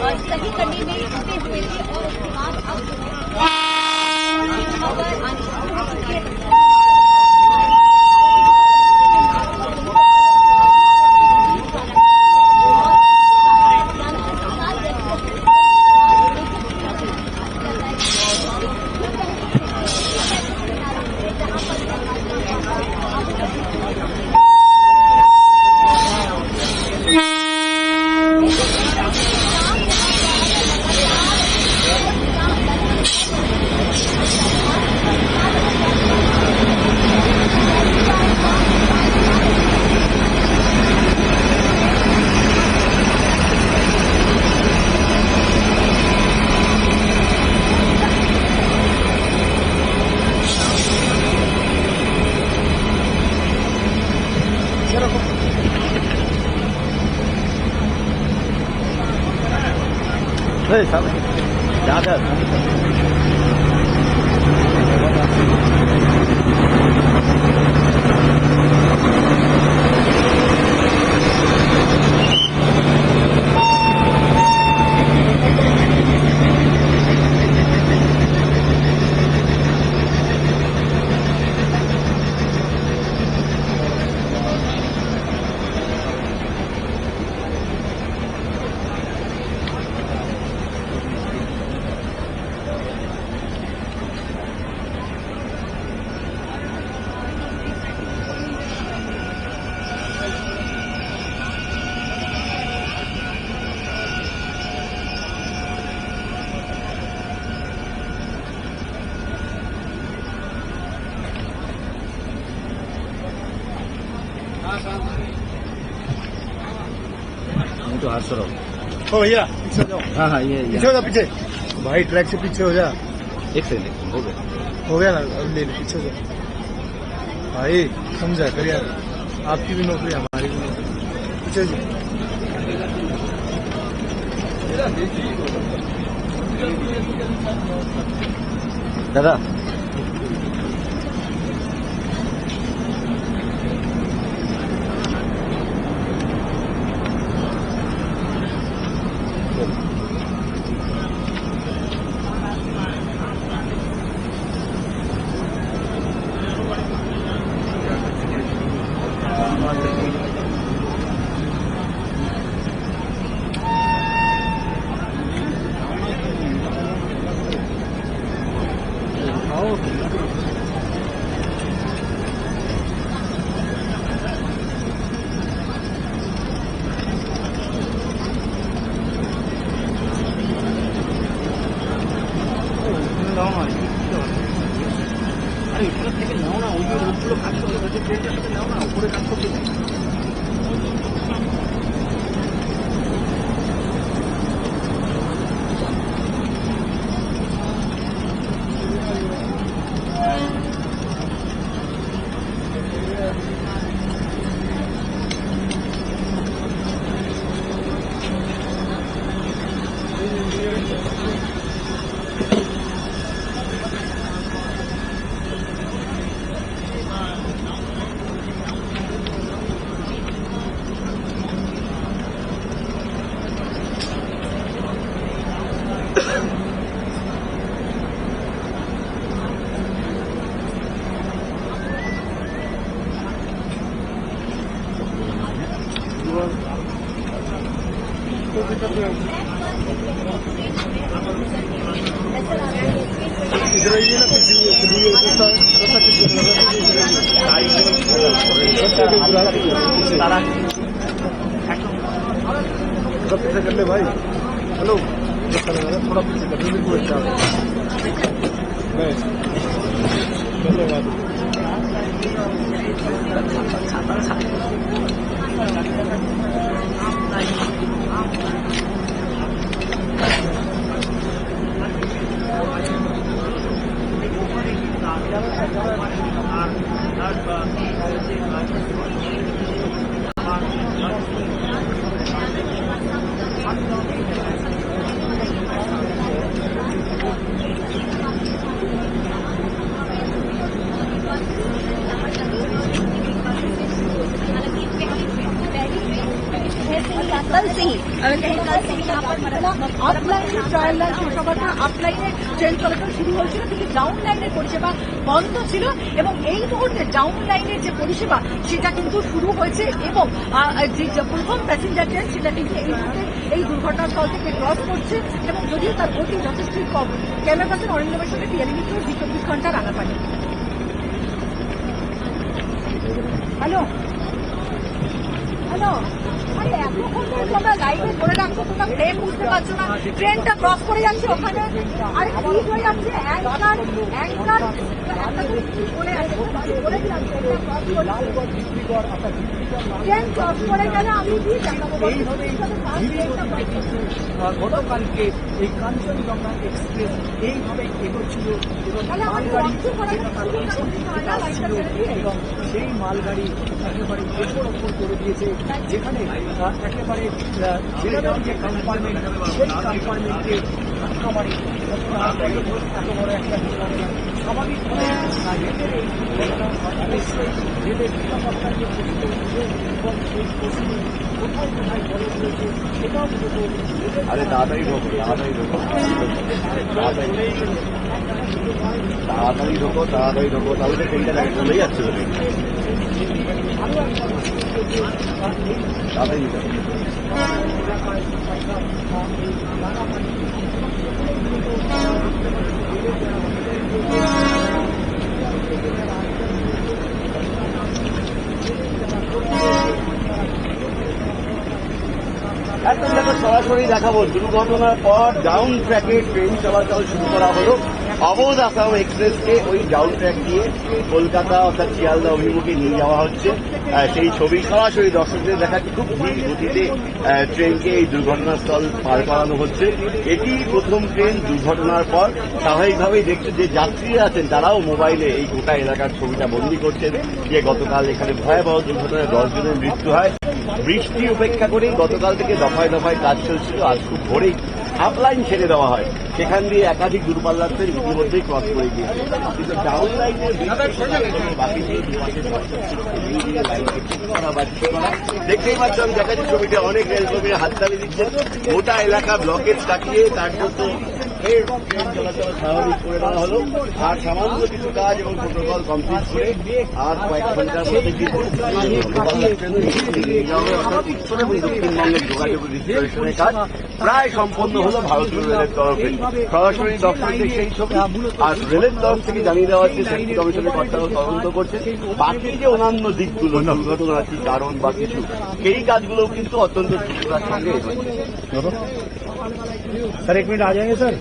और सही करने में जुटे हुए थे और उसके बाद अब এই সামনে যা যা नहीं 你做啥事了？哦，爷，你瞧瞧，哈哈，爷爷，你瞧瞧，不接。भाई ट्रैक से पीछे हो जा। एक सेकंड ले हो गया। हो गया ना? अब ले ले पीछे से। जा भाई समझा कर यार। आपकी भी नौकरी हमारी भी नौकरी। पीछे दादा 나오나 오늘 목줄로 가는 거 어제 계획했던 나오나 오래 갈 겁니다. थोड़ा पीछे कर ले भाई हेलो थोड़ा पीछे कर ले कोई क्या बस धन्यवाद हालांकि पहली ट्रेन पहली ट्रेन शहर से ही कल से ही कहीं कल से ही यहाँ पर मतलब আপলাইনে ট্রায়াল লাইন পরিষেবাটা আপলাইনে ট্রেন চলাচল শুরু হয়েছিল কিন্তু ডাউন লাইনের পরিষেবা বন্ধ ছিল এবং এই মুহূর্তে ডাউন লাইনের যে পরিষেবা সেটা কিন্তু শুরু হয়েছে এবং আহ, যে যে প্রথম প্যাসেঞ্জার ট্রেন সেটা কিন্তু এই মুহূর্তে এই দুর্ঘটনাস্থল থেকে ক্রস করছে এবং যদিও তার গতি যথেষ্টই কম ক্যামেরা পার্সন অরিন্দমের সঙ্গে পিয়ালি মিত্র জি চব্বিশ ঘন্টা রাঙাপানি হ্যালো হ্যালো আরে এতক্ষণ ধরে বুঝতে পারছ না। ট্রেনটা ক্রস করে যাচ্ছে ওখানে। আরে কি হয়ে যাচ্ছে? অ্যাঙ্কার অ্যাঙ্কার ট্রেন ক্রস করে গেলে আমি কি জানাব গতকালকে এই কাঞ্চনজঙ্ঘা এক্সপ্রেস এইভাবে এগোচ্ছিল এবং মালগাড়ি। এবং সেই মালগাড়ি একেবারে ওপর ওপর করে দিয়েছে যেখানে একেবারে যে এত বড় একটা আরে তাড়াতাড়ি ঢোকো তাড়াতাড়ি ঢোকো। তাড়াতাড়ি ঢোকো তাড়াতাড়ি ঢোকো। তাহলে তো ট্রেনটা গাড়ি চলে যাচ্ছে দেখো সরাসরি দেখাবো। দুর্ঘটনার পর ডাউন ট্র্যাকে ট্রেন চলাচল শুরু করা হলো। অবধ আসাম এক্সপ্রেসকে ওই ডাউন ট্র্যাক দিয়ে কলকাতা অর্থাৎ শিয়ালদা অভিমুখে নিয়ে যাওয়া হচ্ছে। সেই ছবি সরাসরি দর্শকদের দেখাচ্ছে। খুব ধীর গতিতে ট্রেনকে এই দুর্ঘটনাস্থল পার করানো হচ্ছে। এটি প্রথম ট্রেন দুর্ঘটনার পর স্বাভাবিকভাবেই দেখছে যে যাত্রীরা আছেন, তারাও মোবাইলে এই গোটা এলাকার ছবিটা বন্দি করছেন যে গতকাল এখানে ভয়াবহ দুর্ঘটনায় দশ জনের মৃত্যু হয়। বৃষ্টি উপেক্ষা করেই গতকাল থেকে দফায় দফায় কাজ চলছিল। আজ খুব ভোরেই আপলাইন ছেড়ে দেওয়া হয়। সেখান দিয়ে একাধিক দূরপাল্লার ইতিমধ্যেই ক্রস করে গিয়েছে। কিন্তু ডাউন লাইনের বাকি যে দেখতেই পাচ্ছেন আমি দেখাচ্ছি ছবিটা, অনেক রেলকর্মীরা হাততালি দিচ্ছেন। গোটা এলাকা ব্লকেজ কাটিয়ে তার জন্য ফের ট্রেন চলাচল স্বাভাবিক করে দেওয়া হলো আর সামান্য কিছু কাজ এবং প্রোটোকল কমপ্লিট করে আর কয়েক ঘণ্টার মধ্যে দক্ষিণবঙ্গের যোগাযোগ রেজিস্ট্রেশনের কাজ প্রায় সম্পন্ন হলো ভারতীয় রেলের তরফে সরাসরি দপ্তরের সেই ছবি আর রেলের তরফ থেকে জানিয়ে দেওয়া হচ্ছে সেফটি কমিশনের কর্তারা তদন্ত করছে বাকি যে অন্যান্য দিকগুলো দুর্ঘটনা কি কারণ বা কিছু সেই কাজগুলোও কিন্তু অত্যন্ত সঙ্গে सर एक मिनट आ जाएँगे सर?